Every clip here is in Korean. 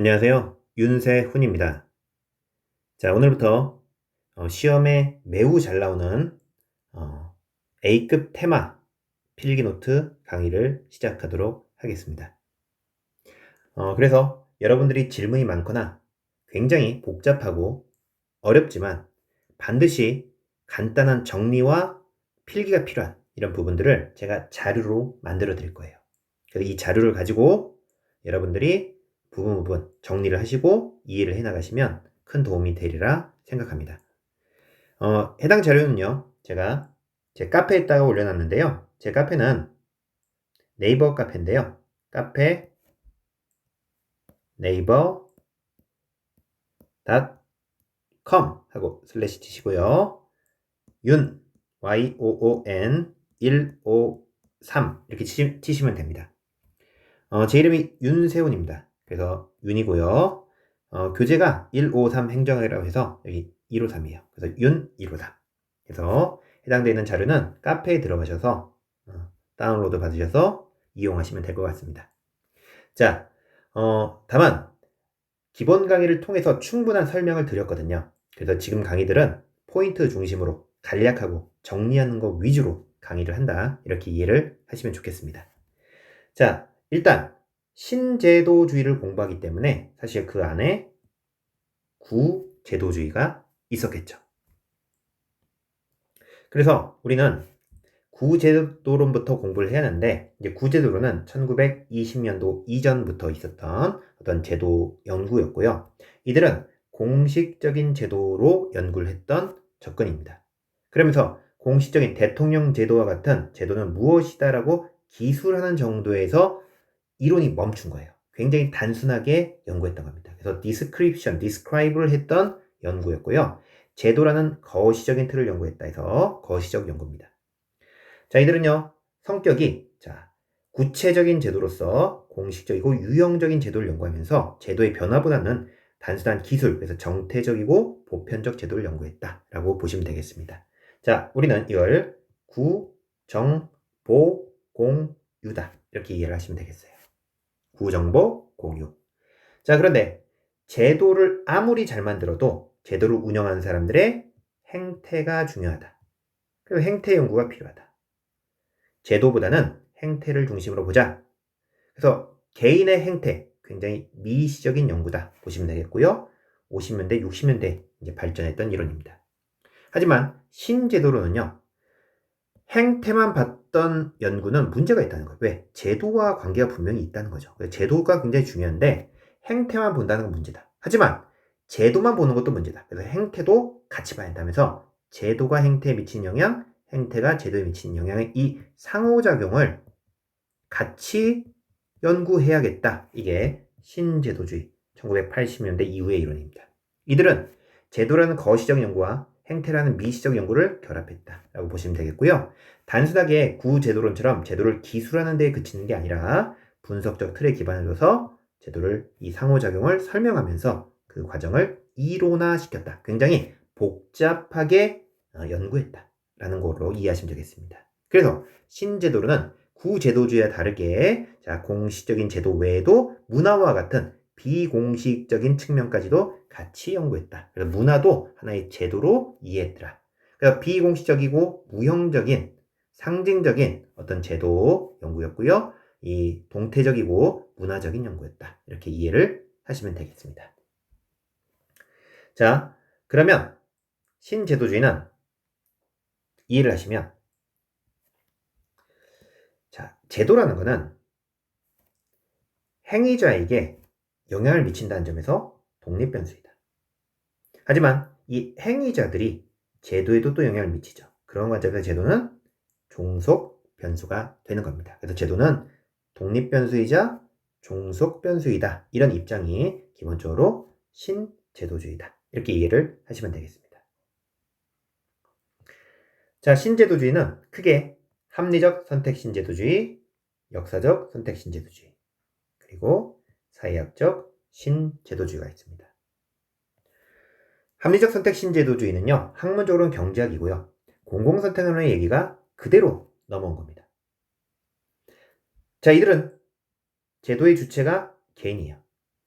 안녕하세요. 윤세훈입니다. 자, 오늘부터 어, 시험에 매우 잘 나오는 어, A급 테마 필기노트 강의를 시작하도록 하겠습니다. 어, 그래서 여러분들이 질문이 많거나 굉장히 복잡하고 어렵지만 반드시 간단한 정리와 필기가 필요한 이런 부분들을 제가 자료로 만들어 드릴 거예요. 그래서 이 자료를 가지고 여러분들이 부분 부분 정리를 하시고 이해를 해 나가시면 큰 도움이 되리라 생각합니다. 어, 해당 자료는요, 제가 제 카페에다가 올려놨는데요. 제 카페는 네이버 카페인데요. 카페 네이버 .com 하고 슬래시 치시고요. 윤 y o o n 153 이렇게 치시, 치시면 됩니다. 어, 제 이름이 윤세훈입니다. 그래서 윤이고요. 어, 교재가 153 행정이라고 해서 여기 153이에요. 그래서 윤 153. 그래서 해당되는 자료는 카페에 들어가셔서 어, 다운로드 받으셔서 이용하시면 될 것 같습니다. 자, 어, 다만 기본 강의를 통해서 충분한 설명을 드렸거든요. 그래서 지금 강의들은 포인트 중심으로 간략하고 정리하는 것 위주로 강의를 한다. 이렇게 이해를 하시면 좋겠습니다. 자, 일단 신제도주의를 공부하기 때문에 사실 그 안에 구제도주의가 있었겠죠. 그래서 우리는 구제도론부터 공부를 해야 하는데 이제 구제도론은 1920년도 이전부터 있었던 어떤 제도 연구였고요. 이들은 공식적인 제도로 연구를 했던 접근입니다. 그러면서 공식적인 대통령 제도와 같은 제도는 무엇이다라고 기술하는 정도에서 이론이 멈춘 거예요. 굉장히 단순하게 연구했던 겁니다. 그래서 description, describe를 했던 연구였고요. 제도라는 거시적인 틀을 연구했다 해서 거시적 연구입니다. 자, 이들은요, 성격이, 자, 구체적인 제도로서 공식적이고 유형적인 제도를 연구하면서 제도의 변화보다는 단순한 기술, 그래서 정태적이고 보편적 제도를 연구했다라고 보시면 되겠습니다. 자, 우리는 이걸 구, 정, 보, 공, 유다. 이렇게 이해를 하시면 되겠어요. 구정보 공유. 자, 그런데 제도를 아무리 잘 만들어도 제도를 운영하는 사람들의 행태가 중요하다. 그리고 행태 연구가 필요하다. 제도보다는 행태를 중심으로 보자. 그래서 개인의 행태, 굉장히 미시적인 연구다 보시면 되겠고요. 50년대, 60년대 이제 발전했던 이론입니다. 하지만 신제도로는요. 행태만 봤던 연구는 문제가 있다는 거예요. 왜? 제도와 관계가 분명히 있다는 거죠. 제도가 굉장히 중요한데 행태만 본다는 건 문제다. 하지만 제도만 보는 것도 문제다. 그래서 행태도 같이 봐야 한다면서 제도가 행태에 미치는 영향, 행태가 제도에 미치는 영향의 이 상호작용을 같이 연구해야겠다. 이게 신제도주의 1980년대 이후의 이론입니다. 이들은 제도라는 거시적 연구와 행태라는 미시적 연구를 결합했다라고 보시면 되겠고요. 단순하게 구제도론처럼 제도를 기술하는 데 그치는 게 아니라 분석적 틀에 기반을 둬서 제도를 이 상호작용을 설명하면서 그 과정을 이론화시켰다. 굉장히 복잡하게 어, 연구했다라는 걸로 이해하시면 되겠습니다. 그래서 신제도로는 구제도주의와 다르게 자, 공식적인 제도 외에도 문화와 같은 비공식적인 측면까지도 같이 연구했다. 그래서 문화도 하나의 제도로 이해했더라. 그래서 비공식적이고 무형적인 상징적인 어떤 제도 연구였고요. 이 동태적이고 문화적인 연구였다. 이렇게 이해를 하시면 되겠습니다. 자, 그러면 신제도주의는 이해를 하시면 자, 제도라는 것은 행위자에게 영향을 미친다는 점에서 독립변수이다. 하지만 이 행위자들이 제도에도 또 영향을 미치죠. 그런 관점에서 제도는 종속 변수가 되는 겁니다. 그래서 제도는 독립 변수이자 종속 변수이다. 이런 입장이 기본적으로 신제도주의다. 이렇게 이해를 하시면 되겠습니다. 자, 신제도주의는 크게 합리적 선택 신제도주의, 역사적 선택 신제도주의, 그리고 사회학적 신제도주의가 있습니다. 합리적 선택 신제도주의는요, 학문적으로는 경제학이고요. 공공선택론의 얘기가 그대로 넘어온 겁니다. 자, 이들은 제도의 주체가 개인이에요.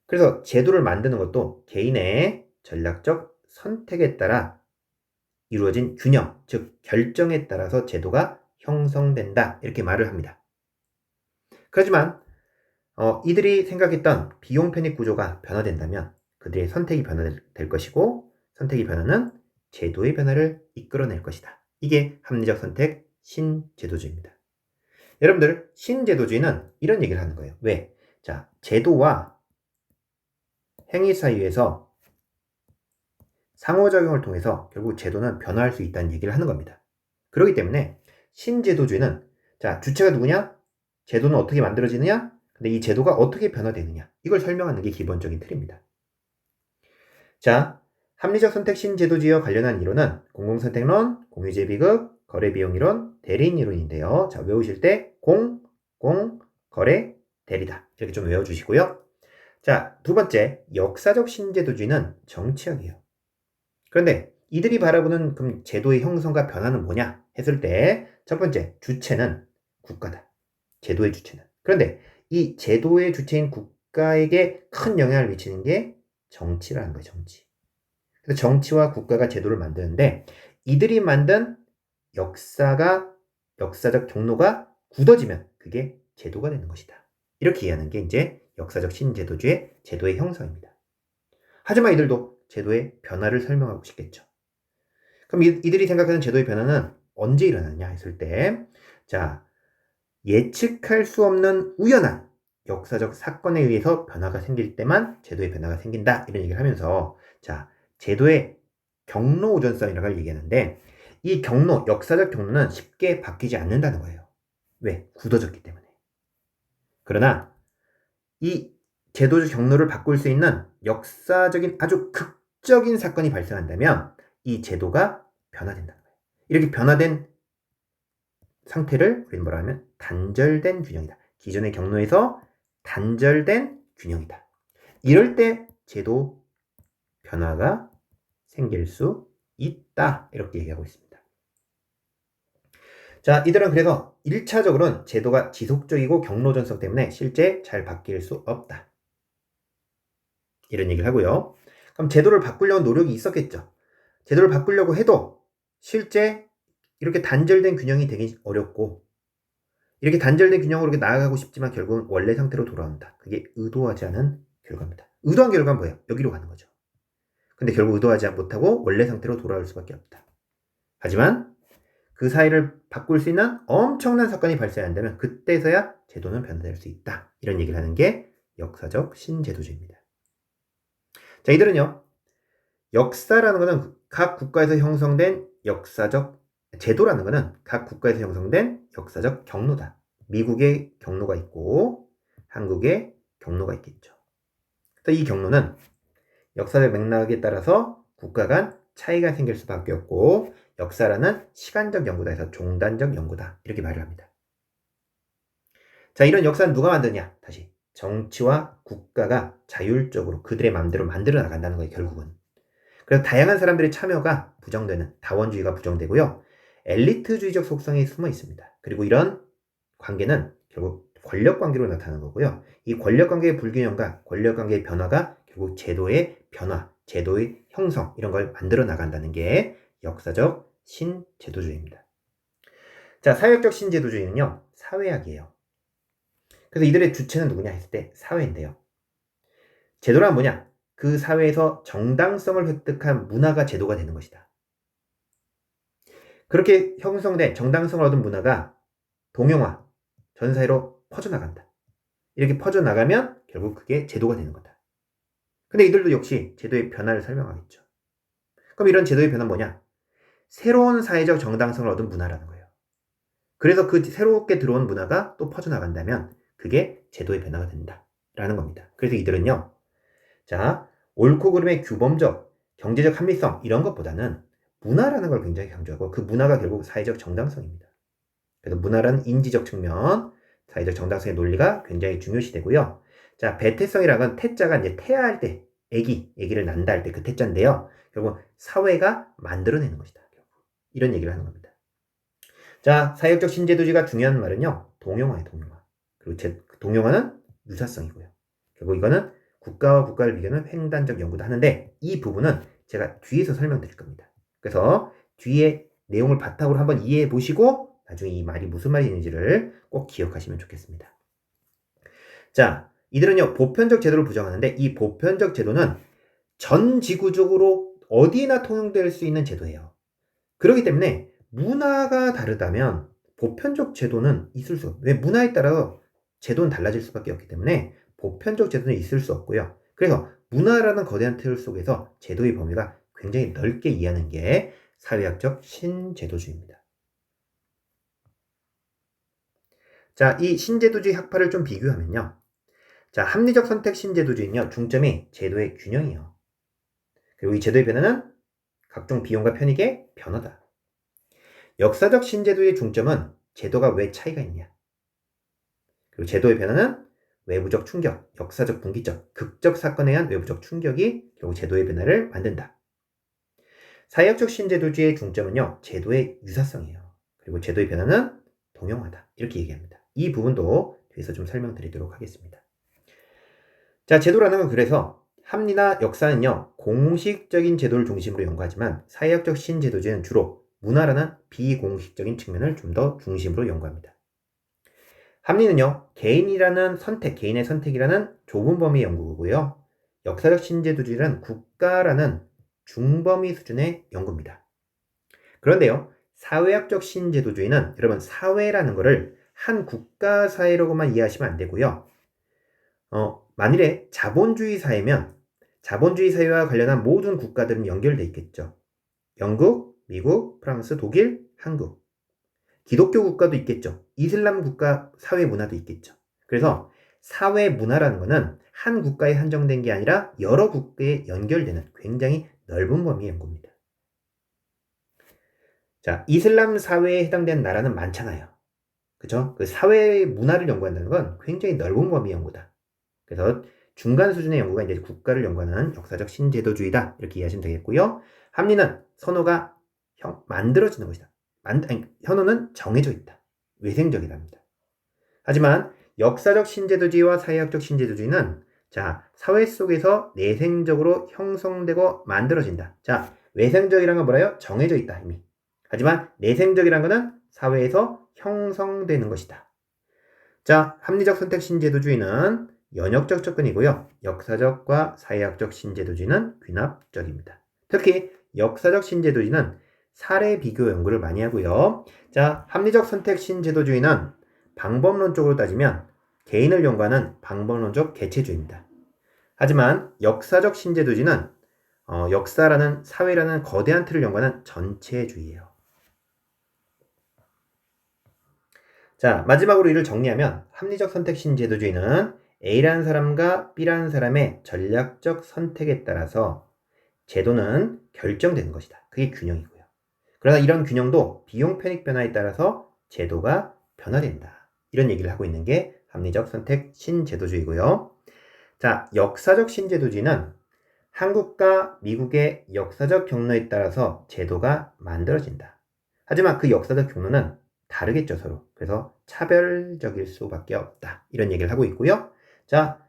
그래서 제도를 만드는 것도 개인의 전략적 선택에 따라 이루어진 균형, 즉 결정에 따라서 제도가 형성된다. 이렇게 말을 합니다. 그렇지만 어, 이들이 생각했던 비용 편익 구조가 변화된다면 그들의 선택이 변화될 것이고 선택의 변화는 제도의 변화를 이끌어낼 것이다. 이게 합리적 선택 신제도주의입니다. 여러분들 신제도주의는 이런 얘기를 하는 거예요. 왜? 자, 제도와 행위 사이에서 상호작용을 통해서 결국 제도는 변화할 수 있다는 얘기를 하는 겁니다. 그렇기 때문에 신제도주의는 자, 주체가 누구냐? 제도는 어떻게 만들어지느냐? 근데 이 제도가 어떻게 변화되느냐? 이걸 설명하는 게 기본적인 틀입니다. 자, 합리적 선택 신제도주의와 관련한 이론은 공공선택론, 공유제 비극, 거래비용이론, 대리인이론인데요. 자, 외우실 때 공, 공, 거래, 대리다. 이렇게 좀 외워주시고요. 자, 두 번째, 역사적 신제도주의는 정치학이에요. 그런데 이들이 바라보는 그럼 제도의 형성과 변화는 뭐냐 했을 때 첫 번째, 주체는 국가다. 제도의 주체는. 그런데 이 제도의 주체인 국가에게 큰 영향을 미치는 게 정치라는 거예요, 정치. 그래서 정치와 국가가 제도를 만드는데 이들이 만든 역사가 역사적 경로가 굳어지면 그게 제도가 되는 것이다. 이렇게 이해하는 게 이제 역사적 신제도주의 제도의 형성입니다. 하지만 이들도 제도의 변화를 설명하고 싶겠죠. 그럼 이, 들이 생각하는 제도의 변화는 언제 일어났냐 했을 때, 자, 예측할 수 없는 우연한 역사적 사건에 의해서 변화가 생길 때만 제도의 변화가 생긴다. 이런 얘기를 하면서, 자, 제도의 경로 우전성이라고 걸 얘기하는데 이 경로, 역사적 경로는 쉽게 바뀌지 않는다는 거예요. 왜? 굳어졌기 때문에. 그러나 이 제도적 경로를 바꿀 수 있는 역사적인 아주 극적인 사건이 발생한다면 이 제도가 변화된다는 거예요. 이렇게 변화된 상태를 우리는 뭐라 하면 단절된 균형이다. 기존의 경로에서 단절된 균형이다. 이럴 때 제도 변화가 생길 수 있다. 이렇게 얘기하고 있습니다. 자, 이들은 그래서 1차적으로는 제도가 지속적이고 경로 전성 때문에 실제 잘 바뀔 수 없다. 이런 얘기를 하고요. 그럼 제도를 바꾸려는 노력이 있었겠죠. 제도를 바꾸려고 해도 실제 이렇게 단절된 균형이 되기 어렵고 이렇게 단절된 균형으로 이렇게 나아가고 싶지만 결국은 원래 상태로 돌아온다. 그게 의도하지 않은 결과입니다. 의도한 결과는 뭐예요? 여기로 가는 거죠. 근데 결국 의도하지 못하고 원래 상태로 돌아올 수밖에 없다. 하지만 그 사이를 바꿀 수 있는 엄청난 사건이 발생한다면 그때서야 제도는 변화될 수 있다. 이런 얘기를 하는 게 역사적 신제도주의입니다. 자, 이들은요. 역사라는 것은 각 국가에서 형성된 역사적 제도라는 것은 각 국가에서 형성된 역사적 경로다. 미국의 경로가 있고 한국의 경로가 있겠죠. 이 경로는 역사적 맥락에 따라서 국가 간 차이가 생길 수밖에 없고 역사라는 시간적 연구다 해서 종단적 연구다 이렇게 말을 합니다. 자 이런 역사는 누가 만드냐 다시 정치와 국가가 자율적으로 그들의 마음대로 만들어 나간다는 거예요 결국은 그래서 다양한 사람들의 참여가 부정되는 다원주의가 부정되고요 엘리트주의적 속성이 숨어 있습니다 그리고 이런 관계는 결국 권력 관계로 나타나는 거고요 이 권력 관계의 불균형과 권력 관계의 변화가 결국 제도의 변화, 제도의 형성 이런 걸 만들어 나간다는 게 역사적 신제도주의입니다. 자, 사회학적 신제도주의는요, 사회학이에요. 그래서 이들의 주체는 누구냐 했을 때 사회인데요. 제도란 뭐냐? 그 사회에서 정당성을 획득한 문화가 제도가 되는 것이다. 그렇게 형성된 정당성을 얻은 문화가 동영화, 전 사회로 퍼져나간다. 이렇게 퍼져나가면 결국 그게 제도가 되는 거다. 근데 이들도 역시 제도의 변화를 설명하겠죠. 그럼 이런 제도의 변화는 뭐냐? 새로운 사회적 정당성을 얻은 문화라는 거예요. 그래서 그 새롭게 들어온 문화가 또 퍼져나간다면 그게 제도의 변화가 된다. 라는 겁니다. 그래서 이들은요, 자, 옳고 그름의 규범적, 경제적 합리성, 이런 것보다는 문화라는 걸 굉장히 강조하고 그 문화가 결국 사회적 정당성입니다. 그래서 문화라는 인지적 측면, 사회적 정당성의 논리가 굉장히 중요시 되고요. 자, 배태성이라는 건 태자가 이제 태아할 때, 애기, 애기를 난다 할 때 그 태자인데요. 결국 사회가 만들어내는 것이다. 이런 얘기를 하는 겁니다. 자, 사회적 신제도주의가 중요한 말은요. 동영화예요, 동영화. 그리고 제, 동영화는 유사성이고요. 결국 이거는 국가와 국가를 비교하는 횡단적 연구도 하는데 이 부분은 제가 뒤에서 설명드릴 겁니다. 그래서 뒤에 내용을 바탕으로 한번 이해해 보시고 나중에 이 말이 무슨 말인지를 꼭 기억하시면 좋겠습니다. 자, 이들은요 보편적 제도를 부정하는데 이 보편적 제도는 전 지구적으로 어디나 통용될 수 있는 제도예요. 그렇기 때문에 문화가 다르다면 보편적 제도는 있을 수. 왜 문화에 따라 제도는 달라질 수밖에 없기 때문에 보편적 제도는 있을 수 없고요. 그래서 문화라는 거대한 틀 속에서 제도의 범위가 굉장히 넓게 이해하는 게 사회학적 신제도주의입니다. 자, 이 신제도주의 학파를 좀 비교하면요. 자, 합리적 선택 신제도주의는요, 중점이 제도의 균형이에요. 그리고 이 제도의 변화는 각종 비용과 편익의 변화다. 역사적 신제도의 중점은 제도가 왜 차이가 있냐. 그리고 제도의 변화는 외부적 충격, 역사적 분기적, 극적 사건에 의한 외부적 충격이 결국 제도의 변화를 만든다. 사회학적 신제도주의의 중점은요, 제도의 유사성이에요. 그리고 제도의 변화는 동용하다. 이렇게 얘기합니다. 이 부분도 뒤에서 좀 설명드리도록 하겠습니다. 자, 제도라는 건 그래서 합리나 역사는요, 공식적인 제도를 중심으로 연구하지만 사회학적 신제도주의는 주로 문화라는 비공식적인 측면을 좀 더 중심으로 연구합니다. 합리는요, 개인이라는 선택, 개인의 선택이라는 좁은 범위의 연구고요. 역사적 신제도주의는 국가라는 중범위 수준의 연구입니다. 그런데요, 사회학적 신제도주의는 여러분 사회라는 것을 한 국가 사회로만 이해하시면 안 되고요. 어, 만일에 자본주의 사회면 자본주의 사회와 관련한 모든 국가들은 연결돼 있겠죠. 영국, 미국, 프랑스, 독일, 한국. 기독교 국가도 있겠죠. 이슬람 국가 사회 문화도 있겠죠. 그래서 사회 문화라는 것은 한 국가에 한정된 게 아니라 여러 국가에 연결되는 굉장히 넓은 범위의 연구입니다. 자, 이슬람 사회에 해당되는 나라는 많잖아요. 그죠? 그 사회 문화를 연구한다는 건 굉장히 넓은 범위의 연구다. 그래서 중간 수준의 연구가 이제 국가를 연구하는 역사적 신제도주의다. 이렇게 이해하시면 되겠고요. 합리는 선호가 형, 만들어지는 것이다. 만, 아니, 현호는 정해져 있다. 외생적이랍니다. 하지만 역사적 신제도주의와 사회학적 신제도주의는 자, 사회 속에서 내생적으로 형성되고 만들어진다. 자, 외생적이란 건 뭐라요? 정해져 있다, 이미. 하지만 내생적이란 것은 사회에서 형성되는 것이다. 자, 합리적 선택 신제도주의는 연역적 접근이고요. 역사적과 사회학적 신제도주의는 귀납적입니다. 특히 역사적 신제도주의는 사례 비교 연구를 많이 하고요. 자, 합리적 선택 신제도주의는 방법론적으로 따지면 개인을 연구하는 방법론적 개체주의입니다. 하지만 역사적 신제도주의는 어, 역사라는 사회라는 거대한 틀을 연구하는 전체주의예요. 자, 마지막으로 이를 정리하면 합리적 선택 신제도주의는 A라는 사람과 B라는 사람의 전략적 선택에 따라서 제도는 결정되는 것이다. 그게 균형이고요. 그러나 이런 균형도 비용 편익 변화에 따라서 제도가 변화된다. 이런 얘기를 하고 있는 게 합리적 선택 신제도주의고요. 자, 역사적 신제도주의는 한국과 미국의 역사적 경로에 따라서 제도가 만들어진다. 하지만 그 역사적 경로는 다르겠죠, 서로. 그래서 차별적일 수밖에 없다. 이런 얘기를 하고 있고요. 자,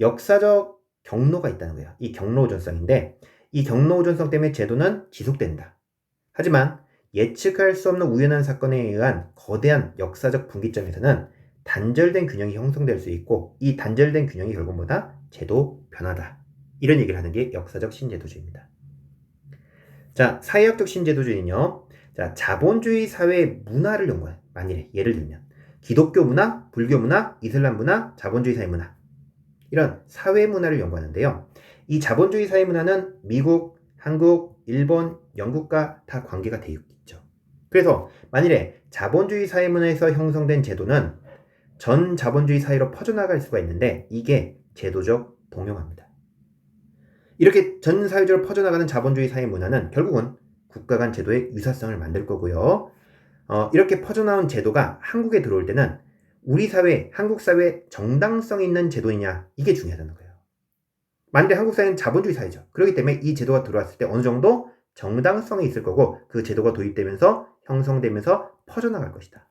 역사적 경로가 있다는 거예요. 이 경로 우전성인데, 이 경로 우전성 때문에 제도는 지속된다. 하지만 예측할 수 없는 우연한 사건에 의한 거대한 역사적 분기점에서는 단절된 균형이 형성될 수 있고, 이 단절된 균형이 결국 뭐다? 제도 변화다. 이런 얘기를 하는 게 역사적 신제도주의입니다. 자, 사회학적 신제도주의는요. 자, 자본주의 사회의 문화를 연구해. 만일에 예를 들면 기독교 문화, 불교 문화, 이슬람 문화, 자본주의 사회 문화 이런 사회 문화를 연구하는데요. 이 자본주의 사회 문화는 미국, 한국, 일본, 영국과 다 관계가 되어 있죠. 그래서 만일에 자본주의 사회 문화에서 형성된 제도는 전 자본주의 사회로 퍼져나갈 수가 있는데 이게 제도적 동용합니다. 이렇게 전 사회적으로 퍼져나가는 자본주의 사회 문화는 결국은 국가 간 제도의 유사성을 만들 거고요. 어, 이렇게 퍼져나온 제도가 한국에 들어올 때는 우리 사회, 한국 사회 정당성 있는 제도이냐 이게 중요하다는 거예요. 만약에 한국 사회는 자본주의 사회죠. 그렇기 때문에 이 제도가 들어왔을 때 어느 정도 정당성이 있을 거고 그 제도가 도입되면서 형성되면서 퍼져나갈 것이다.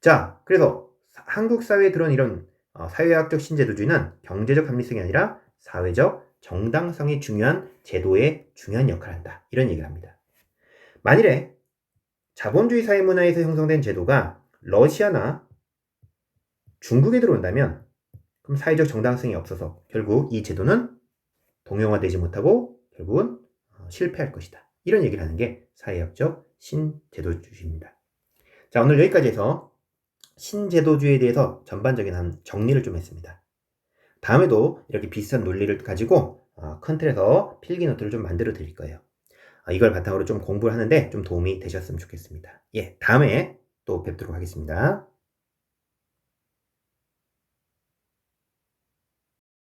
자, 그래서 한국 사회에 들어온 이런 어, 사회학적 신제도주의는 경제적 합리성이 아니라 사회적 정당성이 중요한 제도의 중요한 역할을 한다. 이런 얘기를 합니다. 만일에 자본주의 사회 문화에서 형성된 제도가 러시아나 중국에 들어온다면 그럼 사회적 정당성이 없어서 결국 이 제도는 동용화되지 못하고 결국은 어, 실패할 것이다. 이런 얘기를 하는 게 사회학적 신제도주의입니다. 자, 오늘 여기까지 해서 신제도주의에 대해서 전반적인 한 정리를 좀 했습니다. 다음에도 이렇게 비슷한 논리를 가지고 어, 큰 틀에서 필기 노트를 좀 만들어 드릴 거예요. 아, 이걸 바탕으로 좀 공부를 하는데 좀 도움이 되셨으면 좋겠습니다. 예, 다음에 또 뵙도록 하겠습니다.